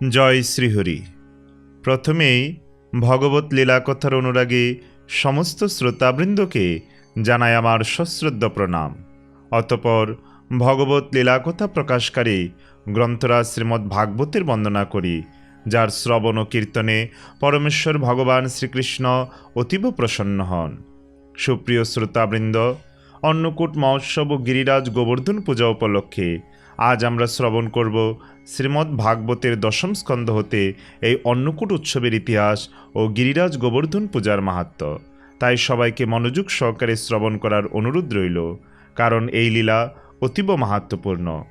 জয় শ্রীহরি। প্রথমেই ভগবত লীলা কথার অনুরাগে সমস্ত শ্রোতাবৃন্দকে জানাই আমার সশ্রদ্ধ প্রণাম। অতপর ভগবত লীলা কথা প্রকাশকারী গ্রন্থরাজ শ্রীমদ্ ভাগবতের বন্দনা করি, যার শ্রবণ ও কীর্তনে পরমেশ্বর ভগবান শ্রীকৃষ্ণ অতীব প্রসন্ন হন। সুপ্রিয় শ্রোতাবৃন্দ, অন্নকূট মহোৎসব ও গিরিরাজ গোবর্ধন পূজা উপলক্ষে আজ আমরা শ্রবণ করব শ্রীমদ্ ভাগবতের দশম স্কন্ধ হতে এই অন্নকূট উৎসবের ইতিহাস ও গিরিরাজ গোবর্ধন পূজার মাহাত্ম। তাই সবাইকে মনোযোগ সহকারে শ্রবণ করার অনুরোধ রইল, কারণ এই লীলা অতীব মাহাত্মপূর্ণ।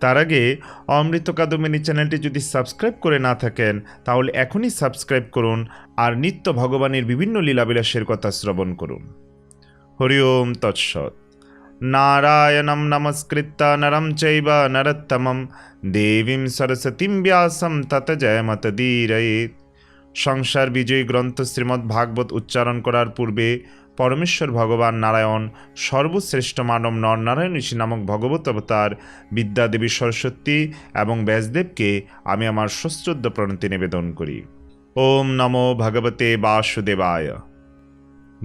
তার আগে অমৃত কাদমিনী চ্যানেলটি যদি সাবস্ক্রাইব করে না থাকেন, তাহলে এখনই সাবস্ক্রাইব করুন আর নিত্য ভগবানের বিভিন্ন লীলাবিলাসের কথা শ্রবণ করুন। হরি ওম তৎসৎ। নারায়ণম নমস্কৃত্য নরম চৈব নরোত্তমম দেবীম সরস্বতীম ব্যাসম তত জয়মতদীরয়েত সংসার বিজয়ী গ্রন্থ শ্রীমদ্ ভাগবত উচ্চারণ করার পূর্বে পরমেশ্বর ভগবান নারায়ণ সর্বশ্রেষ্ঠ মানব নরনারায়ণ ঋষি নামক ভগবত অবতার বিদ্যাদেবী সরস্বতী এবং ব্যাসদেবকে আমি আমার সশ্রদ্ধ প্রণতি নিবেদন করি। ওম নমো ভগবতে বাসুদেবায়।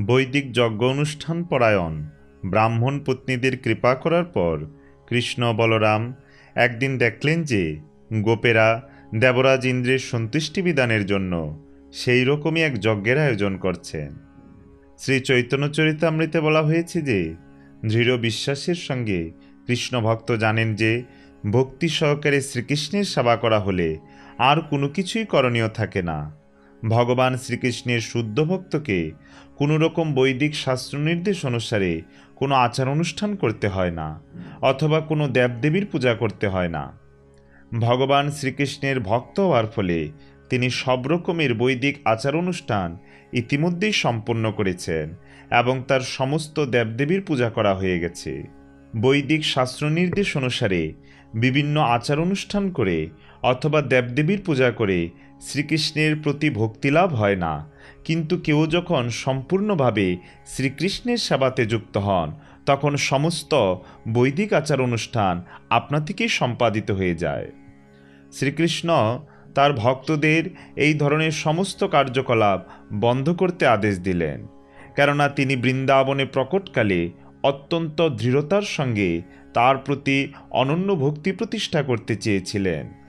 বৈদিক যজ্ঞ অনুষ্ঠান পরায়ণ। ব্রাহ্মণ পত্নীদের কৃপা করার পর কৃষ্ণ বলরাম একদিন দেখলেন যে গোপেরা দেবরাজ ইন্দ্রের সন্তুষ্টি বিধানের জন্য সেই রকমই এক যজ্ঞের আয়োজন করছেন। শ্রী চৈতন্য চরিতামৃতে বলা হয়েছে যে, দৃঢ় বিশ্বাসের সঙ্গে কৃষ্ণ ভক্ত জানেন যে, ভক্তি সহকারে শ্রীকৃষ্ণের সেবা করা হলে আর কোনো কিছুই করণীয় থাকে না। ভগবান শ্রীকৃষ্ণের শুদ্ধ ভক্তকে কোনো রকম বৈদিক শাস্ত্র নির্দেশ অনুসারে কোনো আচার অনুষ্ঠান করতে হয় না, অথবা কোনো দেবদেবীর পূজা করতে হয় না। ভগবান শ্রীকৃষ্ণের ভক্ত হওয়ার ফলে তিনি সব রকমের বৈদিক আচার অনুষ্ঠান ইতিমধ্যেই সম্পন্ন করেছেন এবং তার সমস্ত দেবদেবীর পূজা করা হয়ে গেছে। বৈদিক শাস্ত্র নির্দেশ অনুসারে বিভিন্ন আচার অনুষ্ঠান করে অথবা দেবদেবীর পূজা করে শ্রীকৃষ্ণের প্রতি ভক্তিলাভ হয় না। কিন্তু কেউ যখন সম্পূর্ণভাবে শ্রীকৃষ্ণের সেবাতে যুক্ত হন, তখন সমস্ত বৈদিক আচার অনুষ্ঠান আপনা থেকেই সম্পাদিত হয়ে যায়। শ্রীকৃষ্ণ তার ভক্তদের এই ধরনের সমস্ত কার্যকলাপ বন্ধ করতে আদেশ দিলেন, কেননা তিনি বৃন্দাবনে প্রকটকালে অত্যন্ত দৃঢ়তার সঙ্গে তার প্রতি অনন্য ভক্তি প্রতিষ্ঠা করতে চেয়েছিলেন।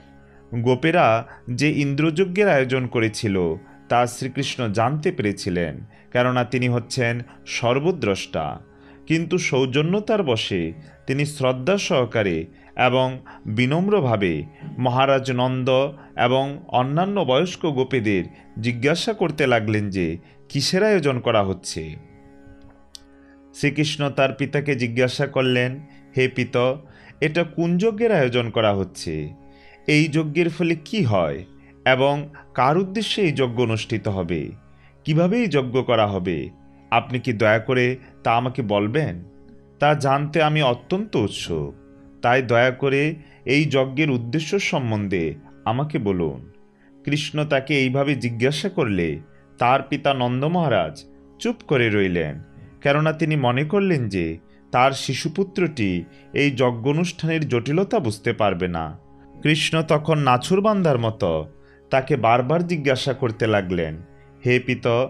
গোপেরা যে ইন্দ্রযজ্ঞের আয়োজন করেছিল, তা শ্রীকৃষ্ণ জানতে পেরেছিলেন, কেননা তিনি হচ্ছেন সর্বদ্রষ্টা। কিন্তু সৌজন্যতার বশে তিনি শ্রদ্ধা সহকারে এবং বিনম্রভাবে মহারাজ নন্দ এবং অন্যান্য বয়স্ক গোপীদের জিজ্ঞাসা করতে লাগলেন যে, কিসের আয়োজন করা হচ্ছে? শ্রীকৃষ্ণ তার পিতাকে জিজ্ঞাসা করলেন, হে পিত, এটা কোন যজ্ঞের আয়োজন করা হচ্ছে? এই যজ্ঞের ফলে কি হয়? এবং কার উদ্দেশ্যে এই যজ্ঞ অনুষ্ঠিত হবে? কীভাবে এই যজ্ঞ করা হবে? আপনি কি দয়া করে তা আমাকে বলবেন? তা জানতে আমি অত্যন্ত উৎসুক। তাই দয়া করে এই যজ্ঞের উদ্দেশ্য সম্বন্ধে আমাকে বলুন। কৃষ্ণ তাকে এইভাবে জিজ্ঞাসা করলে তার পিতা নন্দ মহারাজ চুপ করে রইলেন, কেননা তিনি মনে করলেন যে তার শিশুপুত্রটি এই যজ্ঞ অনুষ্ঠানের জটিলতা বুঝতে পারবে না। কৃষ্ণ তখন নাছুর বান্দার মতো তাকে বারবার জিজ্ঞাসা করতে লাগলেন, হে পিত,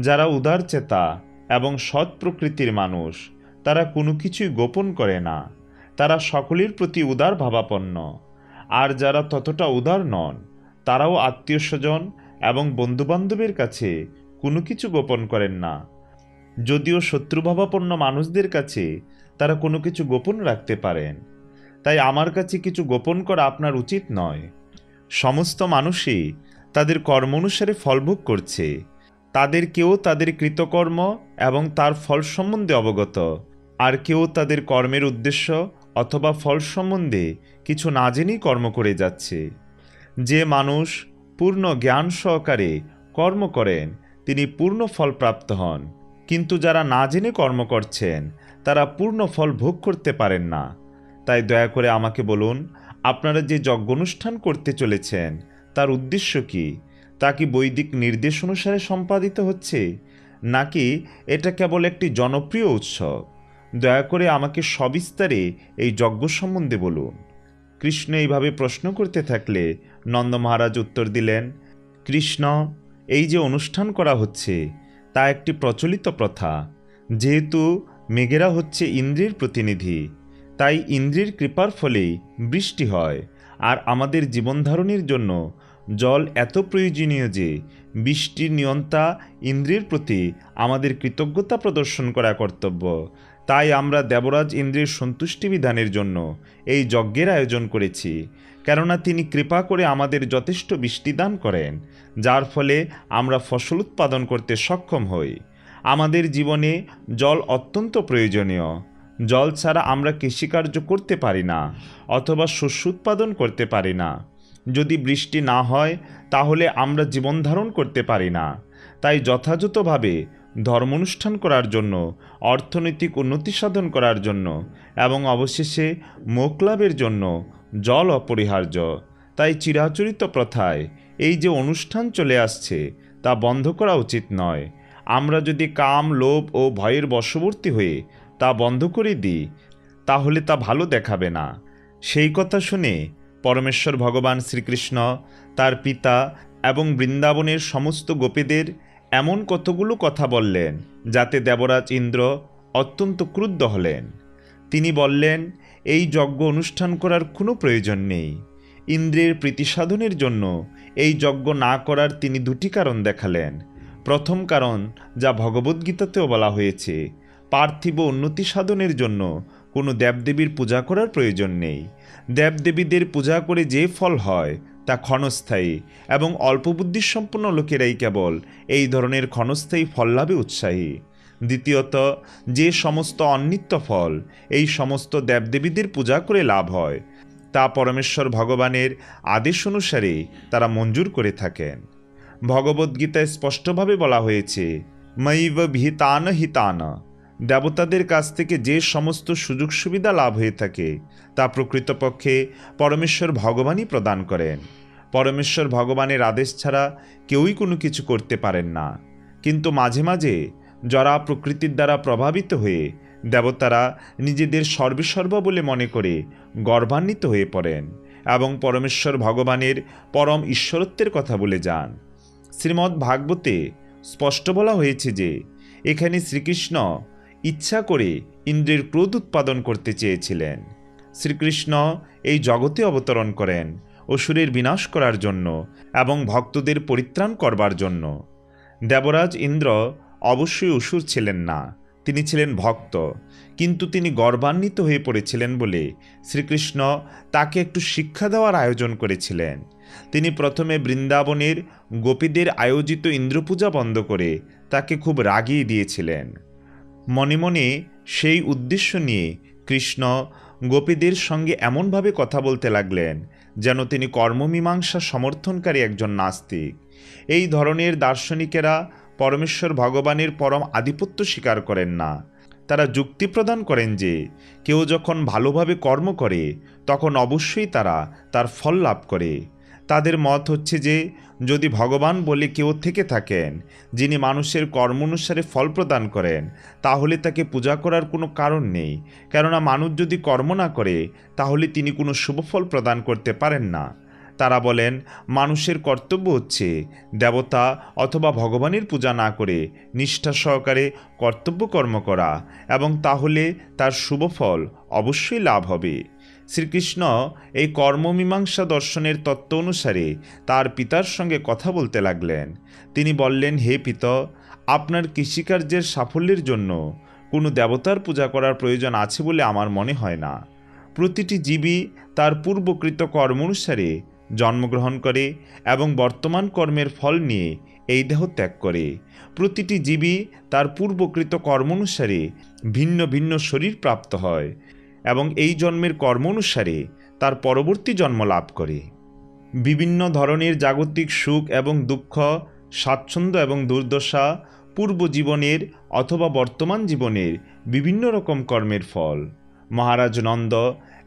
যারা উদার চেতা এবং সৎ প্রকৃতির মানুষ, তারা কোনো কিছুই গোপন করে না। তারা সকলের প্রতি উদার ভাবাপন্ন। আর যারা ততটা উদার নন, তারাও আত্মীয় স্বজন এবং বন্ধুবান্ধবের কাছে কোনো কিছু গোপন করেন না। যদিও শত্রুভাবাপন্ন মানুষদের কাছে তারা কোনো কিছু গোপন রাখতে পারেন তাই আমার কাছে কিছু গোপন করা আপনার উচিত নয়। সমস্ত মানুষই তাদের কর্ম অনুসারে ফলভোগ করছে। তাদের কেউ তাদের কৃতকর্ম এবং তার ফল সম্বন্ধে অবগত। আর কেউ তাদের কর্মের উদ্দেশ্য অথবা ফল সম্বন্ধে কিছু না জেনেই কর্ম করে যাচ্ছে। যে মানুষ পূর্ণ জ্ঞান সহকারে কর্ম করেন, তিনি পূর্ণ ফল প্রাপ্ত হন। কিন্তু যারা না জেনে কর্ম করছেন, তারা পূর্ণ ফল ভোগ করতে পারেন না। তাই দয়া করে আমাকে বলুন, আপনারা যে যজ্ঞ অনুষ্ঠান করতে চলেছেন, তার উদ্দেশ্য কি? তা কি বৈদিক নির্দেশ অনুসারে সম্পাদিত হচ্ছে? নাকি এটা কেবল একটি জনপ্রিয় উৎসব? দয়া করে আমাকে সবিস্তারে এই যজ্ঞ সম্বন্ধে বলুন। কৃষ্ণ এইভাবে প্রশ্ন করতে থাকলে নন্দ মহারাজ উত্তর দিলেন, কৃষ্ণ, এই যে অনুষ্ঠান করা হচ্ছে, তা একটি প্রচলিত প্রথা। যেহেতু মেঘেরা হচ্ছে ইন্দ্রের প্রতিনিধি তাই ইন্দ্রের কৃপার ফলেই বৃষ্টি হয়। আর আমাদের জীবনধারণের জন্য জল এত প্রয়োজনীয় যে বৃষ্টির নিয়ন্তা ইন্দ্রের প্রতি আমাদের কৃতজ্ঞতা প্রদর্শন করা কর্তব্য। তাই আমরা দেবরাজ ইন্দ্রের সন্তুষ্টি বিধানের জন্য এই যজ্ঞের আয়োজন করেছি। কেননা তিনি কৃপা করে আমাদের যথেষ্ট বৃষ্টি দান করেন, যার ফলে আমরা ফসল উৎপাদন করতে সক্ষম হই। আমাদের জীবনে জল অত্যন্ত প্রয়োজনীয়। জল ছাড়া আমরা কৃষিকার্য করতে পারি না, অথবা শস্য উৎপাদন করতে পারি না। যদি বৃষ্টি না হয়, তাহলে আমরা জীবন ধারণ করতে পারি না। তাই যথাযথভাবে ধর্মানুষ্ঠান করার জন্য, অর্থনৈতিক উন্নতি সাধন করার জন্য, এবং অবশেষে মোক্ষ লাভের জন্য জল অপরিহার্য। তাই চিরাচরিত প্রথায় এই যে অনুষ্ঠান চলে আসছে, তা বন্ধ করা উচিত নয়। আমরা যদি কাম, লোভ ও ভয়ের বশবর্তী হয়ে তা বন্ধ করে দিই তাহলে তা ভালো দেখাবে না। সেই কথা শুনে পরমেশ্বর ভগবান শ্রীকৃষ্ণ, তার পিতা এবং বৃন্দাবনের সমস্ত গোপীদের এমন কতগুলো কথা বললেন, যাতে দেবরাজ ইন্দ্র অত্যন্ত ক্রুদ্ধ হলেন। তিনি বললেন, এই যজ্ঞ অনুষ্ঠান করার কোনো প্রয়োজন নেই। ইন্দ্রের প্রীতিসাধনের জন্য এই যজ্ঞ না করার তিনি দুটি কারণ দেখালেন। প্রথম কারণ যা ভগবদ্গীতাতেও বলা হয়েছে পার্থিব উন্নতি সাধনের জন্য কোনো দেবদেবীর পূজা করার প্রয়োজন নেই। দেবদেবীদের পূজা করে যে ফল হয়, তা ক্ষণস্থায়ী এবং অল্প বুদ্ধিসম্পন্ন লোকেরাই কেবল এই ধরনের ক্ষণস্থায়ী ফল লাভে উৎসাহী। দ্বিতীয়ত, যে সমস্ত অনিত্য ফল এই সমস্ত দেবদেবীদের পূজা করে লাভ হয়, তা পরমেশ্বর ভগবানের আদেশ অনুসারে তারা মঞ্জুর করে থাকেন। ভগবদ্গীতায় স্পষ্টভাবে বলা হয়েছে, মৈব ভিতান হিতান দেবতাদের কাছ থেকে যে সমস্ত সুযোগ সুবিধা লাভ হয়ে থাকে, তা প্রকৃতপক্ষে পরমেশ্বর ভগবানই প্রদান করেন। পরমেশ্বর ভগবানের আদেশ ছাড়া কেউই কোনো কিছু করতে পারেন না। কিন্তু মাঝে মাঝে যারা প্রকৃতির দ্বারা প্রভাবিত হয়ে দেবতারা নিজেদের সর্বেসর্বা বলে মনে করে গর্বান্বিত হয়ে পড়েন এবং পরমেশ্বর ভগবানের পরম ঈশ্বরত্বের কথা বলে যান। শ্রীমদ্ ভাগবতে স্পষ্ট বলা হয়েছে যে, এখানে শ্রীকৃষ্ণ ইচ্ছা করে ইন্দ্রের ক্রোধ উৎপাদন করতে চেয়েছিলেন। শ্রীকৃষ্ণ এই জগতে অবতরণ করেন অসুরের বিনাশ করার জন্য এবং ভক্তদের পরিত্রাণ করবার জন্য। দেবরাজ ইন্দ্র অবশ্যই অসুর ছিলেন না, তিনি ছিলেন ভক্ত, কিন্তু তিনি গর্বান্বিত হয়ে পড়েছিলেন বলে শ্রীকৃষ্ণ তাকে একটু শিক্ষা দেওয়ার আয়োজন করেছিলেন। তিনি প্রথমে বৃন্দাবনের গোপীদের আয়োজিত ইন্দ্রপূজা বন্ধ করে তাকে খুব রাগিয়ে দিয়েছিলেন। মনে মনে সেই উদ্দেশ্য নিয়ে কৃষ্ণ গোপীদের সঙ্গে এমনভাবে কথা বলতে লাগলেন, যেন তিনি কর্মমীমাংসা সমর্থনকারী একজন নাস্তিক। এই ধরনের দার্শনিকেরা পরমেশ্বর ভগবানের পরম আধিপত্য স্বীকার করেন না। তারা যুক্তি প্রদান করেন যে, কেউ যখন ভালোভাবে কর্ম করে, তখন অবশ্যই তারা তার ফল লাভ করে। তাদের মত হচ্ছে যে, যদি ভগবান বলে কেউ থেকে থাকেন, যিনি মানুষের কর্ম অনুসারে ফল প্রদান করেন, তাহলে তাকে পূজা করার কোনো কারণ নেই। কেননা মানুষ যদি কর্ম না করে, তাহলে তিনি কোনো শুভফল প্রদান করতে পারেন না। তারা বলেন, মানুষের কর্তব্য হচ্ছে দেবতা অথবা ভগবানের পূজা না করে নিষ্ঠা সহকারে কর্তব্য কর্ম করা, এবং তাহলে তার শুভফল অবশ্যই লাভ হবে। শ্রীকৃষ্ণ এই কর্মমীমাংসা দর্শনের তত্ত্ব অনুসারে তার পিতার সঙ্গে কথা বলতে লাগলেন। তিনি বললেন, হে পিত, আপনার কৃষিকার্যের সাফল্যের জন্য কোনো দেবতার পূজা করার প্রয়োজন আছে বলে আমার মনে হয় না। প্রতিটি জীবই তার পূর্বকৃত কর্ম অনুসারে জন্মগ্রহণ করে এবং বর্তমান কর্মের ফল নিয়ে এই দেহ ত্যাগ করে। প্রতিটি জীবই তার পূর্বকৃত কর্ম অনুসারে ভিন্ন ভিন্ন শরীর প্রাপ্ত হয়। এবং এই জন্মের কর্ম অনুসারে তার পরবর্তী জন্ম লাভ করে। বিভিন্ন ধরনের জাগতিক সুখ এবং দুঃখ, স্বাচ্ছন্দ্য এবং দুর্দশা পূর্ব জীবনের অথবা বর্তমান জীবনের বিভিন্ন রকম কর্মের ফল। মহারাজ নন্দ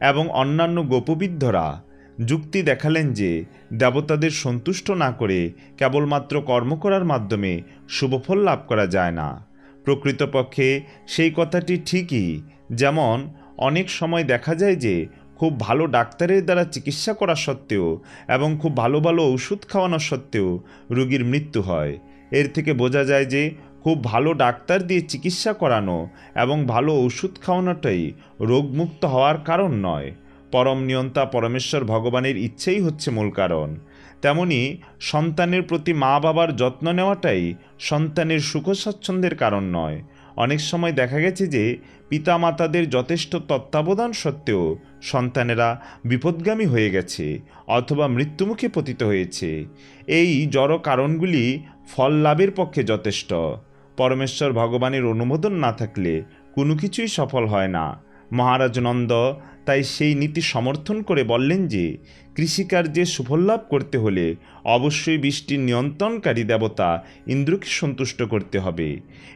এবং অন্যান্য গোপবিদ্ধরা যুক্তি দেখালেন যে দেবতাদের সন্তুষ্ট না করে কেবলমাত্র কর্ম করার মাধ্যমে শুভফল লাভ করা যায় না। প্রকৃতপক্ষে সেই কথাটি ঠিকই, যেমন অনেক সময় দেখা যায় যে খুব ভালো ডাক্তারের দ্বারা চিকিৎসা করা সত্ত্বেও এবং খুব ভালো ভালো ওষুধ খাওয়ানো সত্ত্বেও রুগীর মৃত্যু হয়। এর থেকে বোঝা যায় যে খুব ভালো ডাক্তার দিয়ে চিকিৎসা করানো এবং ভালো ওষুধ খাওয়ানোটাই রোগমুক্ত হওয়ার কারণ নয়। পরম নিয়ন্তা পরমেশ্বর ভগবানের ইচ্ছেই হচ্ছে মূল কারণ। তেমনি সন্তানের প্রতি মা বাবার যত্ন নেওয়াটাই সন্তানের সুখ স্বাচ্ছন্দ্যের কারণ নয়। অনেক সময় দেখা গেছে যে পিতামাতাদের যথেষ্ট তত্ত্বাবধান সত্ত্বেও সন্তানেরা বিপদগামী হয়ে গেছে অথবা মৃত্যুমুখে পতিত হয়েছে। এই জড় কারণগুলি ফল লাভের পক্ষে যথেষ্ট। পরমেশ্বর ভগবানের অনুমোদন না থাকলে কোনো কিছুই সফল হয় না। মহারাজ নন্দ তাই সেই নীতি সমর্থন করে বললেন যে, কৃষিকার্যে সুফল লাভ করতে হলে অবশ্যই বৃষ্টির নিয়ন্ত্রণকারী দেবতা ইন্দ্রকে সন্তুষ্ট করতে হবে।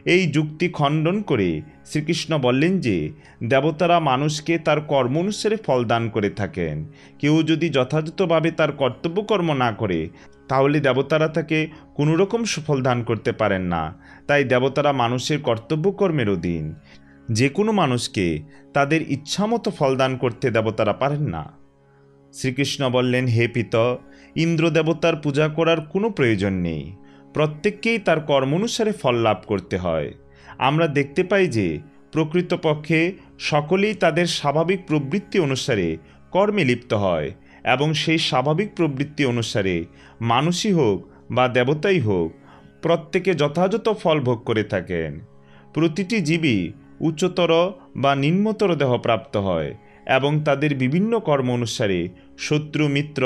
এই যুক্তি খণ্ডন করে শ্রীকৃষ্ণ বললেন যে, দেবতারা মানুষকে তার কর্ম অনুসারে ফল দান করে থাকেন। কেউ যদি যথাযথভাবে তার কর্তব্যকর্ম না করে, তাহলে দেবতারা তাকে কোনোরকম সুফল দান করতে পারেন না। তাই দেবতারা মানুষের কর্তব্যকর্মের অধীন। যে কোনো মানুষকে তাদের ইচ্ছামতো ফলদান করতে দেবতারা পারেন না। শ্রীকৃষ্ণ বললেন, হে পিত ইন্দ্র দেবতার পূজা করার কোনো প্রয়োজন নেই। প্রত্যেককেই তার কর্ম অনুসারে ফল লাভ করতে হয়। আমরা দেখতে পাই যে প্রকৃতপক্ষে সকলেই তাদের স্বাভাবিক প্রবৃত্তি অনুসারে কর্মে লিপ্ত হয় এবং সেই স্বাভাবিক প্রবৃত্তি অনুসারে মানুষই হোক বা দেবতাই হোক, প্রত্যেকে যথাযথ ফল ভোগ করে থাকেন। প্রতিটি জীবই উচ্চতর বা নিম্নতর দেহ প্রাপ্ত হয় এবং তাদের বিভিন্ন কর্ম অনুসারে শত্রু, মিত্র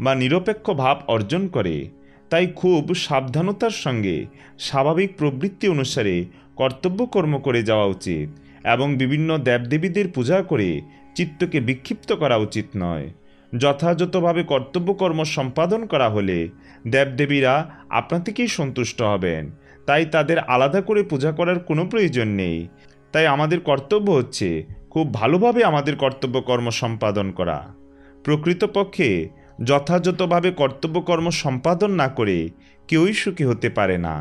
বা নিরপেক্ষ ভাব অর্জন করে। তাই খুব সাবধানতার সঙ্গে স্বাভাবিক প্রবৃত্তি অনুসারে কর্তব্য কর্ম করে যাওয়া উচিত এবং বিভিন্ন দেবদেবীদের পূজা করে চিত্তকে বিক্ষিপ্ত করা উচিত নয়। যথাযথভাবে কর্তব্যকর্ম সম্পাদন করা হলে দেবদেবীরা আপনা থেকেই সন্তুষ্ট হবেন। তাই তাদের আলাদা করে পূজা করার কোনো প্রয়োজন নেই। তাই আমাদের কর্তব্য হচ্ছে খুব ভালোভাবে আমাদের কর্তব্য কর্ম সম্পাদন করা। প্রকৃতপক্ষে যথাযথভাবে কর্তব্যকর্ম সম্পাদন না করে কেউই সুখী হতে পারে না।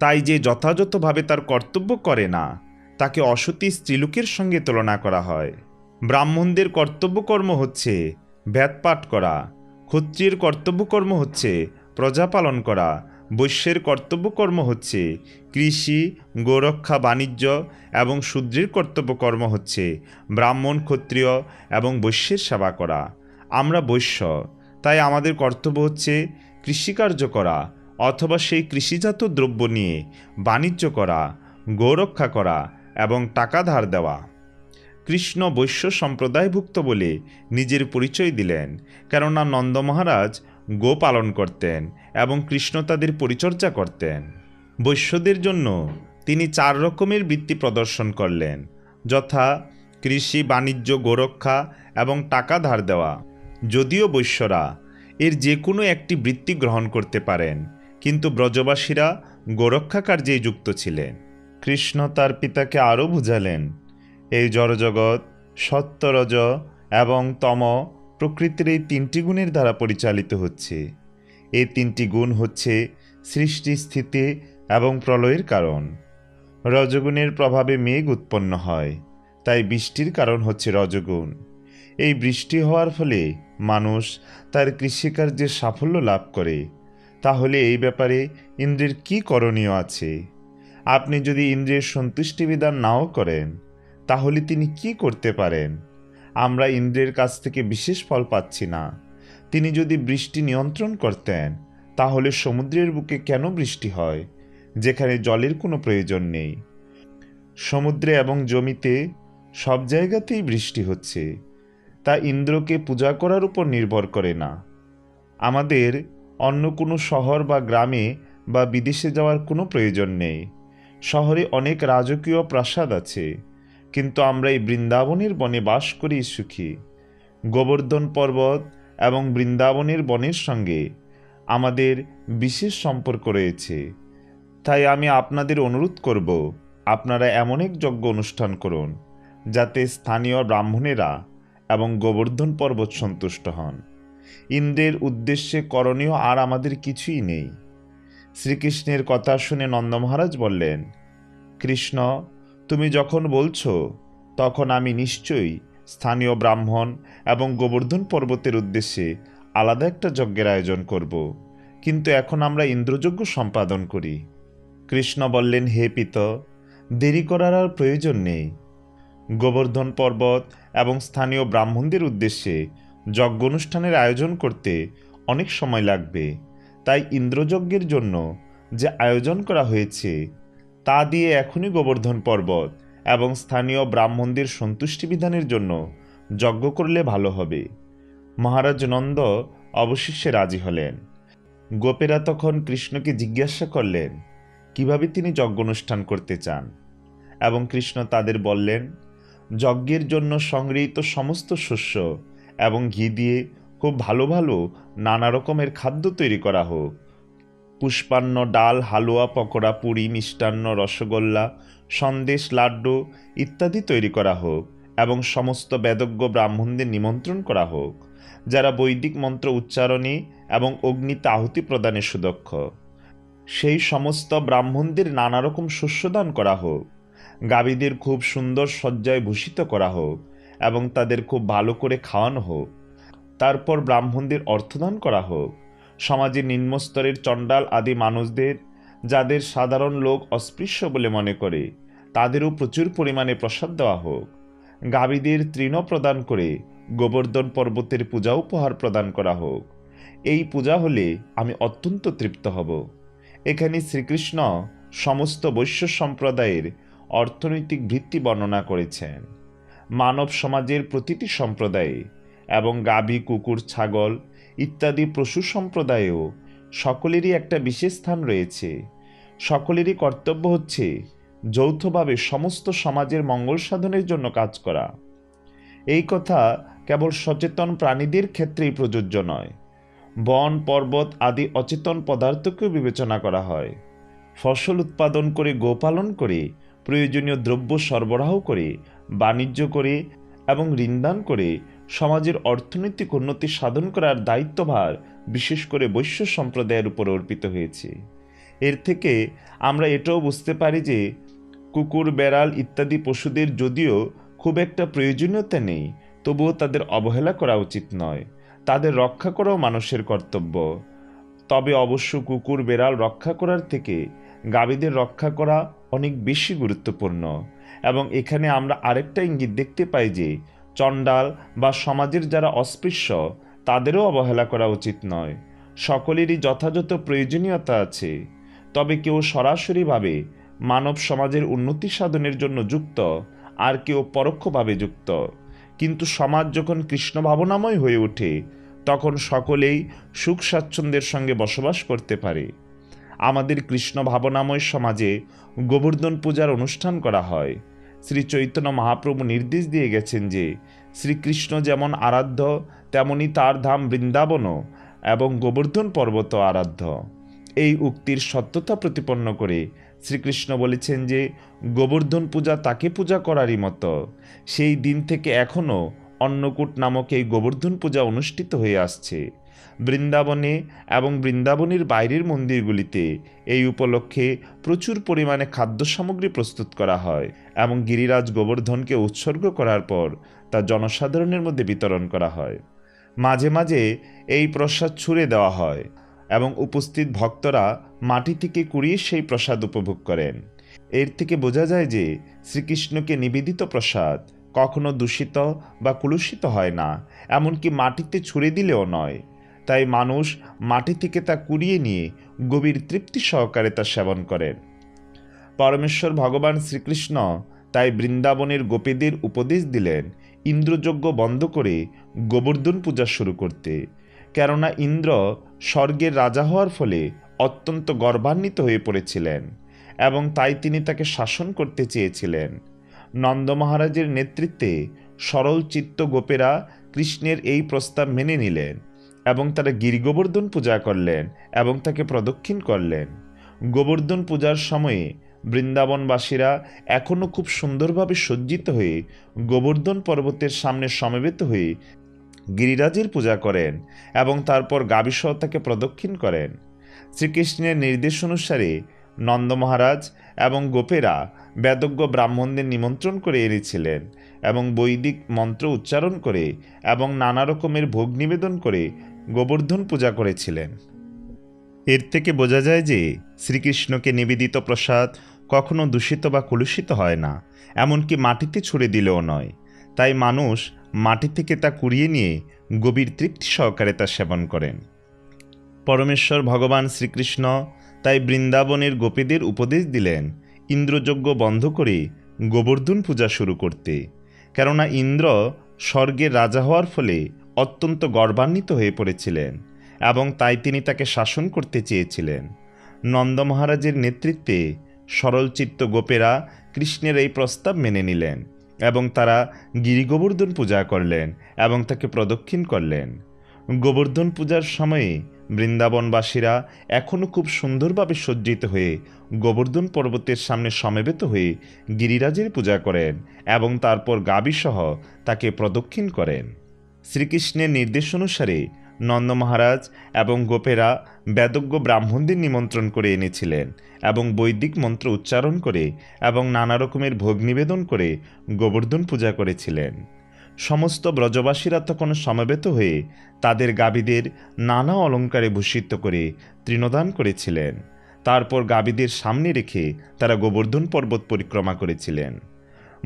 তাই যে যথাযথভাবে তার কর্তব্য করে না, তাকে অসতী স্ত্রীলোকের সঙ্গে তুলনা করা হয়। ব্রাহ্মণদের কর্তব্যকর্ম হচ্ছে ব্যাতপাঠ করা, ক্ষত্রিয়ের কর্তব্যকর্ম হচ্ছে প্রজা পালন করা বৈশ্যের কর্তব্যকর্ম হচ্ছে। কৃষি, গোরক্ষা, বাণিজ্য এবং শূদ্রের কর্তব্যকর্ম হচ্ছে। ব্রাহ্মণ, ক্ষত্রিয় এবং বৈশ্যের সেবা করা। আমরা বৈশ্য, তাই আমাদের কর্তব্য হচ্ছে কৃষিকার্য করা অথবা সেই কৃষিজাত দ্রব্য নিয়ে বাণিজ্য করা, গোরক্ষা করা এবং টাকা ধার দেওয়া। কৃষ্ণ বৈশ্য সম্প্রদায়ভুক্ত বলে নিজের পরিচয় দিলেন, কেননা নন্দ মহারাজ গো পালন করতেন এবং কৃষ্ণ তাদের পরিচর্যা করতেন। বৈশ্যদের জন্য তিনি চার রকমের বৃত্তি প্রদর্শন করলেন, যথা কৃষি, বাণিজ্য, গোরক্ষা এবং টাকা ধার দেওয়া। যদিও বৈশ্যরা এর যে কোনো একটি বৃত্তি গ্রহণ করতে পারেন, কিন্তু ব্রজবাসীরা গোরক্ষা কার্যেই যুক্ত ছিলেন। কৃষ্ণ তার পিতাকে আরও বুঝালেন, এই জড়জগৎ সত্যরজ এবং তম প্রকৃতির এই তিনটি গুণের দ্বারা পরিচালিত হচ্ছে। এই তিনটি গুণ হচ্ছে সৃষ্টি স্থিতি এবং প্রলয়ের কারণ। রজগুণের প্রভাবে মেঘ উৎপন্ন হয়, তাই বৃষ্টির কারণ হচ্ছে রজগুণ। এই বৃষ্টি হওয়ার ফলে মানুষ তার কৃষিকার্যে সাফল্য লাভ করে। তাহলে এই ব্যাপারে ইন্দ্রের কি করণীয় আছে? আপনি যদি ইন্দ্রের সন্তুষ্টি বিধান নাও করেন, তাহলে তিনি কি করতে পারেন? আমরা ইন্দ্রের কাছ থেকে বিশেষ ফল পাচ্ছি না। তিনি যদি বৃষ্টি নিয়ন্ত্রণ করতেন, তাহলে সমুদ্রের বুকে কেন বৃষ্টি হয়, যেখানে জলের কোনো প্রয়োজন নেই? সমুদ্রে এবং জমিতে সব জায়গাতেই বৃষ্টি হচ্ছে, তা ইন্দ্রকে পূজা করার উপর নির্ভর করে না। আমাদের অন্য কোনো শহর বা গ্রামে বা বিদেশে যাওয়ার কোনো প্রয়োজন নেই। শহরে অনেক রাজকীয় প্রাসাদ আছে। কিন্তু আমরা এই বৃন্দাবনের বনে বাস করেই সুখী। গোবর্ধন পর্বত এবং বৃন্দাবনের বনের সঙ্গে আমাদের বিশেষ সম্পর্ক রয়েছে। তাই আমি আপনাদের অনুরোধ করব, আপনারা এমন এক যজ্ঞ অনুষ্ঠান করুন, যাতে স্থানীয় ব্রাহ্মণেরা এবং গোবর্ধন পর্বত সন্তুষ্ট হন। ইন্দ্রের উদ্দেশ্যে করণীয় আর আমাদের কিছুই নেই। শ্রীকৃষ্ণের কথা শুনে নন্দ মহারাজ বললেন, কৃষ্ণ তুমি যখন বলছো, তখন আমি নিশ্চয়ই স্থানীয় ব্রাহ্মণ এবং গোবর্ধন পর্বতের উদ্দেশ্যে আলাদা একটা যজ্ঞের আয়োজন করব। কিন্তু এখন আমরা ইন্দ্রযজ্ঞ সম্পাদন করি। কৃষ্ণ বললেন, হে পিত, দেরি করার আর প্রয়োজন নেই। গোবর্ধন পর্বত এবং স্থানীয় ব্রাহ্মণদের উদ্দেশ্যে যজ্ঞ অনুষ্ঠানের আয়োজন করতে অনেক সময় লাগবে। তাই ইন্দ্রযজ্ঞের জন্য যে আয়োজন করা হয়েছে তা দিয়ে এখনই গোবর্ধন পর্বত এবং স্থানীয় ব্রাহ্মণদের সন্তুষ্টি বিধানের জন্য যজ্ঞ করলে ভালো হবে। মহারাজ নন্দ অবশেষে রাজি হলেন। গোপেরা তখন কৃষ্ণকে জিজ্ঞাসা করলেন, কীভাবে তিনি যজ্ঞ অনুষ্ঠান করতে চান? এবং কৃষ্ণ তাদের বললেন, যজ্ঞের জন্য সংগৃহীত সমস্ত শস্য এবং ঘি দিয়ে খুব ভালো ভালো নানা রকমের খাদ্য তৈরি করা হোক। পুষ্পান্ন ডাল, হালুয়া, পকোড়া, পুরি, মিষ্টান্ন, রসগোল্লা, সন্দেশ, লাড্ডু ইত্যাদি তৈরি করা হোক এবং সমস্ত বেদজ্ঞ ব্রাহ্মণদের নিমন্ত্রণ করা হোক, যারা বৈদিক মন্ত্র উচ্চারণে এবং অগ্নিতে আহুতি প্রদানে সুদক্ষ। সেই সমস্ত ব্রাহ্মণদের নানা রকম শস্যদান করা হোক, গাভীদের খুব সুন্দর সজ্জায় ভূষিত করা হোক এবং তাদের খুব ভালো করে খাওয়ানো হোক। তারপর ব্রাহ্মণদের অর্থদান করা হোক। সমাজে নিম্নস্তরের চণ্ডাল আদি মানুষদের, যাদের সাধারণ লোক অস্পৃশ্য বলে মনে করে, তাদেরও প্রচুর পরিমাণে প্রসাদ দেওয়া হোক। গাভীদের তৃণ প্রদান করে গোবর্ধন পর্বতের পূজা উপহার প্রদান করা হোক। এই পূজা হলে আমি অত্যন্ত তৃপ্ত হব। এখানে শ্রীকৃষ্ণ সমস্ত বৈশ্য সম্প্রদায়ের অর্থনৈতিক ভিত্তি বর্ণনা করেছেন। মানব সমাজের প্রতিটি সম্প্রদায়ে এবং গাভী, কুকুর, ছাগল ইত্যাদি পশু সম্প্রদায়েও সকলেরই একটা বিশেষ স্থান রয়েছে। সকলেরই কর্তব্য হচ্ছে যৌথভাবে সমস্ত সমাজের মঙ্গল সাধনের জন্য কাজ করা। এই কথা কেবল সচেতন প্রাণীদের ক্ষেত্রেই প্রযোজ্য নয়, বন, পর্বত আদি অচেতন পদার্থকেও বিবেচনা করা হয়। ফসল উৎপাদন করে গোপালন করে, প্রয়োজনীয় দ্রব্য সরবরাহ করে, বাণিজ্য করে এবং ঋণদান করে সমাজের অর্থনৈতিক উন্নতি সাধন করার দায়িত্বভার বিশেষ করে বৈশ্য সম্প্রদায়ের উপর অর্পিত হয়েছে। এর থেকে আমরা এটাও বুঝতে পারি যে কুকুর, বেড়াল ইত্যাদি পশুদের যদিও খুব একটা প্রয়োজনীয়তা নেই, তবুও তাদের অবহেলা করা উচিত নয়। তাদের রক্ষা করাও মানুষের কর্তব্য। তবে অবশ্য কুকুর, বেড়াল রক্ষা করার থেকে গাভীদের রক্ষা করা অনেক বেশি গুরুত্বপূর্ণ। এবং এখানে আমরা আরেকটা ইঙ্গিত দেখতে পাই যে চণ্ডাল বা সমাজের যারা অস্পৃশ্য, তাদেরও অবহেলা করা উচিত নয়। সকলেরই যথাযথ প্রয়োজনীয়তা আছে। তবে কেউ সরাসরিভাবে মানব সমাজের উন্নতি সাধনের জন্য যুক্ত, আর কেউ পরোক্ষভাবে যুক্ত। কিন্তু সমাজ যখন কৃষ্ণ ভাবনাময় হয়ে ওঠে, তখন সকলেই সুখ স্বাচ্ছন্দ্যের সঙ্গে বসবাস করতে পারে। আমাদের কৃষ্ণ ভাবনাময় সমাজে গোবর্ধন পূজার অনুষ্ঠান করা হয়। শ্রী চৈতন্য মহাপ্রভু নির্দেশ দিয়ে গেছেন যে, শ্রীকৃষ্ণ যেমন আরাধ্য, তেমনি তার ধাম বৃন্দাবনও এবং গোবর্ধন পর্বত আরাধ্য। এই উক্তির সত্যতা প্রতিপন্ন করে শ্রীকৃষ্ণ বলেছেন যে, গোবর্ধন পূজা তাকে পূজা করারই মতো। সেই দিন থেকে এখনও অন্নকূট নামক এই গোবর্ধন পূজা অনুষ্ঠিত হয়ে আসছে। বৃন্দাবনে এবং বৃন্দাবনের বাইরের মন্দিরগুলিতে এই উপলক্ষে প্রচুর পরিমাণে খাদ্য সামগ্রী প্রস্তুত করা হয় এবং গিরিরাজ গোবর্ধনকে উৎসর্গ করার পর তা জনসাধারণের মধ্যে বিতরণ করা হয়। মাঝে মাঝে এই প্রসাদ ছুঁড়ে দেওয়া হয় এবং উপস্থিত ভক্তরা মাটি থেকে কুড়িয়ে সেই প্রসাদ উপভোগ করেন। এর থেকে বোঝা যায় যে শ্রীকৃষ্ণকে নিবেদিত প্রসাদ কখনো দূষিত বা কুলুষিত হয় না, এমনকি মাটিতে ছুঁড়ে দিলেও নয়। তাই মানুষ মাটি থেকে তা কুড়িয়ে নিয়ে গভীর তৃপ্তি সহকারে তা সেবন করেন পরমেশ্বর ভগবান শ্রীকৃষ্ণ তাই বৃন্দাবনের গোপীদের উপদেশ দিলেন ইন্দ্রযজ্ঞ বন্ধ করে গোবর্ধন পূজা শুরু করতে। কেননা ইন্দ্র স্বর্গের রাজা হওয়ার ফলে অত্যন্ত গর্বান্বিত হয়ে পড়েছিলেন এবং তাই তিনি তাকে শাসন করতে চেয়েছিলেন। নন্দ মহারাজের নেতৃত্বে সরল চিত্ত গোপেরা কৃষ্ণের এই প্রস্তাব মেনে নিলেন। এবং তারা গিরিগোবর্ধন পূজা করলেন এবং তাকে প্রদক্ষিণ করলেন। গোবর্ধন পূজার সময়ে বৃন্দাবনবাসীরা এখনও খুব সুন্দরভাবে সজ্জিত হয়ে গোবর্ধন পর্বতের সামনে সমবেত হয়ে গিরিরাজের পূজা করেন এবং তারপর গাবিসহ তাকে প্রদক্ষিণ করেন। শ্রীকৃষ্ণের নির্দেশ অনুসারে নন্দ মহারাজ এবং গোপেরা বেদজ্ঞ ব্রাহ্মণদের নিমন্ত্রণ করে এনেছিলেন এবং বৈদিক মন্ত্র উচ্চারণ করে এবং নানা রকমের ভোগ নিবেদন করে গোবর্ধন পূজা করেছিলেন। এর থেকে বোঝা যায় যে শ্রীকৃষ্ণকে নিবেদিত প্রসাদ কখনো দূষিত বা কলুষিত হয় না, এমনকি মাটিতে ছুড়ে দিলেও নয়। তাই মানুষ মাটি থেকে তা কুড়িয়ে নিয়ে গভীর তৃপ্তি সহকারে তা সেবন করেন। পরমেশ্বর ভগবান শ্রীকৃষ্ণ তাই বৃন্দাবনের গোপীদের উপদেশ দিলেন ইন্দ্রযজ্ঞ বন্ধ করে গোবর্ধন পূজা শুরু করতে। কেননা ইন্দ্র স্বর্গের রাজা হওয়ার ফলে অত্যন্ত গর্বান্বিত হয়ে পড়েছিলেন এবং তাই তিনি তাকে শাসন করতে চেয়েছিলেন। নন্দ মহারাজের নেতৃত্বে সরলচিত্ত গোপেরা কৃষ্ণের এই প্রস্তাব মেনে নিলেন এবং তারা গিরিগোবর্ধন পূজা করলেন এবং তাকে প্রদক্ষিণ করলেন। গোবর্ধন পূজার সময়ে বৃন্দাবনবাসীরা এখনও খুব সুন্দরভাবে সজ্জিত হয়ে গোবর্ধন পর্বতের সামনে সমবেত হয়ে গিরিরাজের পূজা করেন এবং তারপর গাবিসহ তাকে প্রদক্ষিণ করেন। শ্রীকৃষ্ণের নির্দেশ অনুসারে নন্দ মহারাজ এবং গোপেরা বেদজ্ঞ ব্রাহ্মণদের নিমন্ত্রণ করে এনেছিলেন এবং বৈদিক মন্ত্র উচ্চারণ করে এবং নানা রকমের ভোগ নিবেদন করে গোবর্ধন পূজা করেছিলেন। সমস্ত ব্রজবাসীরা তখন সমবেত হয়ে তাদের গাবিদের নানা অলঙ্কারে ভূষিত করে তৃণদান করেছিলেন। তারপর গাবিদের সামনে রেখে তারা গোবর্ধন পর্বত পরিক্রমা করেছিলেন।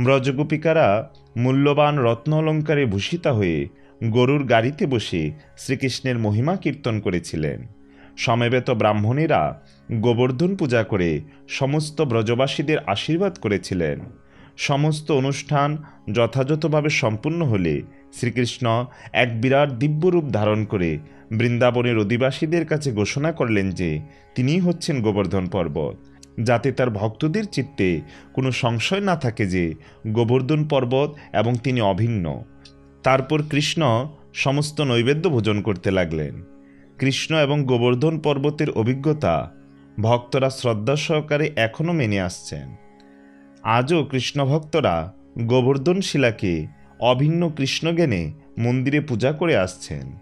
ব্রজগোপিকারা মূল্যবান রত্ন অলঙ্কারে ভূষিতা হয়ে গরুর গাড়িতে বসে শ্রীকৃষ্ণের মহিমা কীর্তন করেছিলেন। সমবেত ব্রাহ্মণেরা গোবর্ধন পূজা করে সমস্ত ব্রজবাসীদের আশীর্বাদ করেছিলেন। সমস্ত অনুষ্ঠান যথাযথভাবে সম্পূর্ণ হলে শ্রীকৃষ্ণ এক বিরাট দিব্যরূপ ধারণ করে বৃন্দাবনের অধিবাসীদের কাছে ঘোষণা করলেন যে তিনিই হচ্ছেন গোবর্ধন পর্বত। যাতে তার ভক্তদের চিত্তে কোনো সংশয় না থাকে যে গোবর্ধন পর্বত এবং তিনি অভিন্ন। তারপর কৃষ্ণ সমস্ত নৈবেদ্য ভোজন করতে লাগলেন। কৃষ্ণ এবং গোবর্ধন পর্বতের অভিজ্ঞতা ভক্তরা শ্রদ্ধা সহকারে এখনও মেনে আসছেন। আজও কৃষ্ণ ভক্তরা গোবর্ধন শিলাকে অভিন্ন কৃষ্ণজ্ঞানে মন্দিরে পূজা করে আসছেন।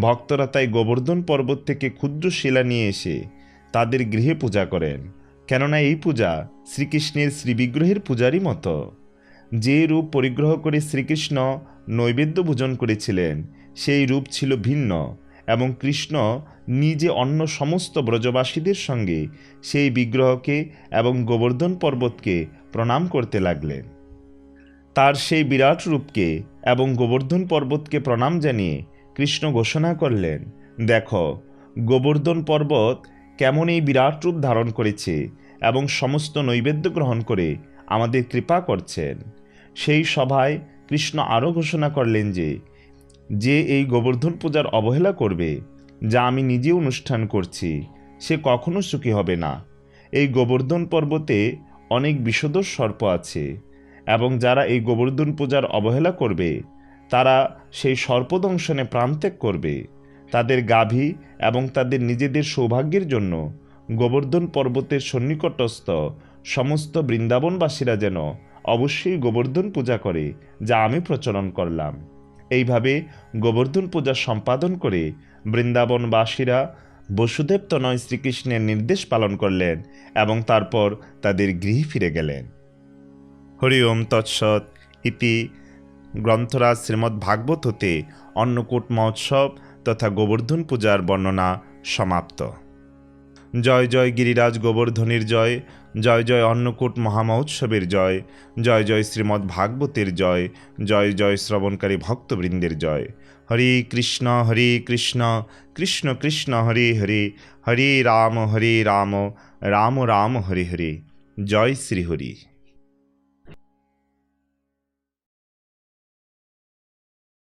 ভক্তরা তাই গোবর্ধন পর্বত থেকে ক্ষুদ্র শিলা নিয়ে এসে তাদের গৃহে পূজা করেন। কেননা এই পূজা শ্রীকৃষ্ণের শ্রীবিগ্রহের পূজারই মতো। যে রূপ পরিগ্রহ করে শ্রীকৃষ্ণ নৈবেদ্য ভোজন করেছিলেন, সেই রূপ ছিল ভিন্ন এবং কৃষ্ণ নিজে অন্য সমস্ত ব্রজবাসীদের সঙ্গে সেই বিগ্রহকে এবং গোবর্ধন পর্বতকে প্রণাম করতে লাগলেন। তার সেই বিরাট রূপকে এবং গোবর্ধন পর্বতকে প্রণাম জানিয়ে কৃষ্ণ ঘোষণা করলেন, দেখো, গোবর্ধন পর্বত কেমন এই বিরাট রূপ ধারণ করেছে এবং সমস্ত নৈবেদ্য গ্রহণ করে আমাদের কৃপা করছেন। সেই সভায় কৃষ্ণ আরও ঘোষণা করলেন যে যে এই গোবর্ধন পূজার অবহেলা করবে, যা আমি নিজে অনুষ্ঠান করছি, সে কখনো সুখী হবে না। এই গোবর্ধন পর্বতে অনেক বিষদর সর্প আছে, এবং যারা এই গোবর্ধন পূজার অবহেলা করবে, তারা সেই সর্পদংশনে প্রাণত্যাগ করবে। তাদের গাভী এবং তাদের নিজেদের সৌভাগ্যের জন্য গোবর্ধন পর্বতের সন্নিকটস্থ সমস্ত বৃন্দাবনবাসীরা যেন অবশ্যই গোবর্ধন পূজা করে, যা আমি প্রচলন করলাম। এইভাবে গোবর্ধন পূজা সম্পাদন করে বৃন্দাবনবাসীরা বসুদেব তনয় শ্রীকৃষ্ণের নির্দেশ পালন করলেন এবং তারপর তাদের গৃহে ফিরে গেলেন। হরি ওম তৎসৎ ইতি গ্রন্থরাজ শ্রীমদ্ ভাগবত হতে অন্নকূট মহোৎসব তথা গোবর্ধন পূজার বর্ণনা সমাপ্ত। জয় জয় গিরিরাজ গোবর্ধনের জয়। জয় জয় অন্নকূট মহামহোৎসবের জয় জয় জয় শ্রীমদ্ ভাগবতের জয় জয় জয় শ্রবণকারী ভক্তবৃন্দের জয়। হরি কৃষ্ণ, হরে কৃষ্ণ কৃষ্ণ কৃষ্ণ, হরে হরে হরে রাম হরে রাম রাম রাম, হরে হরে। জয় শ্রীহরি।